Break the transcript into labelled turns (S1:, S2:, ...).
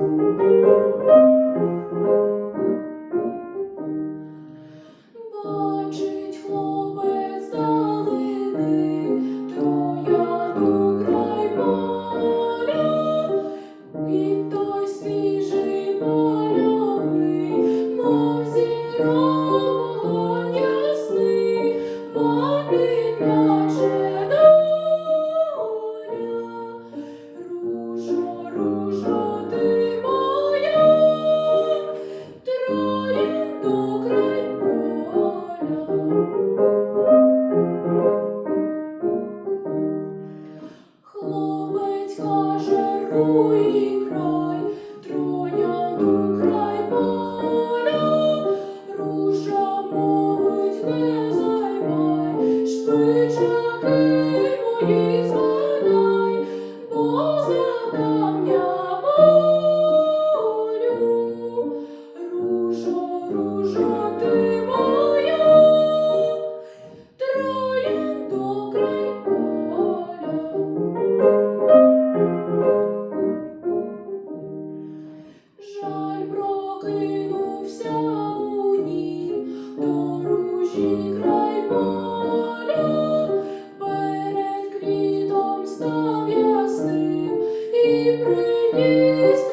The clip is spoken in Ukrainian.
S1: Thank you. Хлопець каже, руї край. приніс